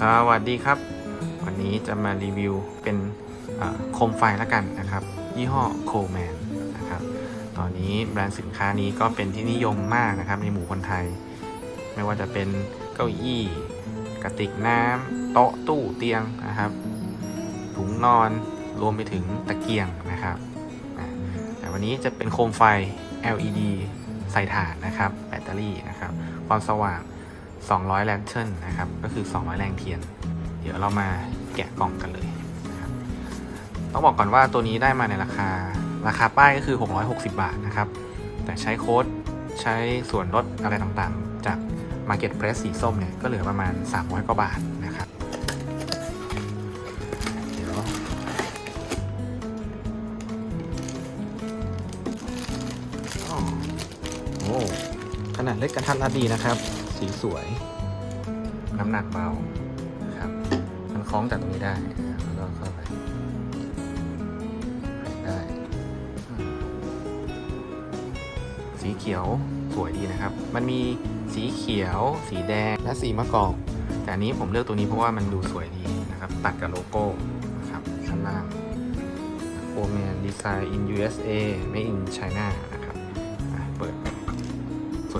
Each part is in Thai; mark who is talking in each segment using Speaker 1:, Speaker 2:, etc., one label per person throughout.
Speaker 1: สวัสดีครับ วันนี้จะมารีวิวเป็นโคมไฟแล้วกันนะครับ ยี่ห้อโคแมนนะครับ ตอนนี้แบรนด์สินค้านี้ก็เป็นที่นิยมมากนะครับ ในหมู่คนไทย ไม่ว่าจะเป็นเก้าอี้ กระติกน้ำโต๊ะตู้เตียงนะครับ ถุงนอนรวมไปถึงตะเกียงนะครับแต่วันนี้จะเป็นโคมไฟ LED ใส่ถ่านนะครับ แบตเตอรี่นะครับ ความสว่าง 200 แลนเทิร์นนะครับ ก็คือ 200 แรงเทียน เดี๋ยวเรามาแกะกล่องกันเลยนะครับ ต้องบอกก่อนว่าตัวนี้ได้มาในราคา ราคาป้ายก็คือ 660 บาทนะครับ แต่ใช้โค้ดใช้ส่วนลดอะไรต่างๆ จาก Marketplace สีส้มเนี่ย ก็เหลือประมาณ 300 กว่าบาทนะครับ เดี๋ยว โอ้ขนาดเล็กกระทัดรัดดีนะครับ สีสวย น้ำหนักเบานะครับ มันคล้องจากตรงนี้ได้แล้วก็เข้าไปได้ สีเขียวสวยดีนะครับ มันมีสีเขียว สีแดง และสีมะกอก แต่อันนี้ผมเลือกตัวนี้เพราะว่ามันดูสวยดีนะครับ ตัดกับโลโก้นะครับข้างล่างโคแมนดีไซน์ in USA made in China นะครับ เปิด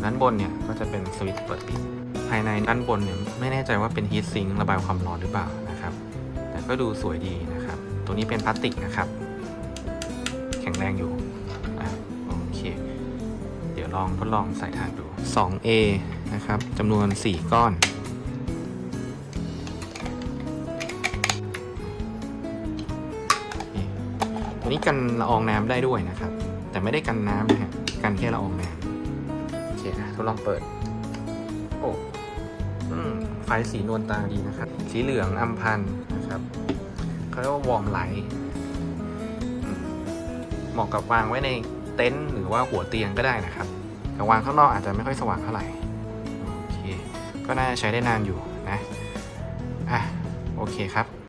Speaker 1: ด้านบนเนี่ยก็จะเป็นสวิตช์เปิดปิด ภายในด้านบนเนี่ยไม่แน่ใจว่าเป็นฮีทซิงค์ระบายความร้อนหรือเปล่านะครับ แต่ก็ดูสวยดีนะครับ ตัวนี้เป็นพลาสติกนะครับ แข็งแรงอยู่อโอเค เดี๋ยวลองทดลองใส่ถ่านดู 2A นะครับจำนวน 4 ก้อนตัวนี้กันละอองน้ำได้ด้วยนะครับ แต่ไม่ได้กันน้ำนะฮะกันแค่ละอองน้ำ เคอะทดลองเปิด โอ้ไฟสีนวลตาดีนะครับ สีเหลืองอัมพันนะครับเขาเรียกว่าวอร์มไลท์เหมาะกับวางไว้ในเต็นท์หรือว่าหัวเตียงก็ได้นะครับ แต่วางข้างนอกอาจจะไม่ค่อยสว่างเท่าไหร่โอเค ก็น่าใช้ได้นานอยู่นะอะโอเคครับ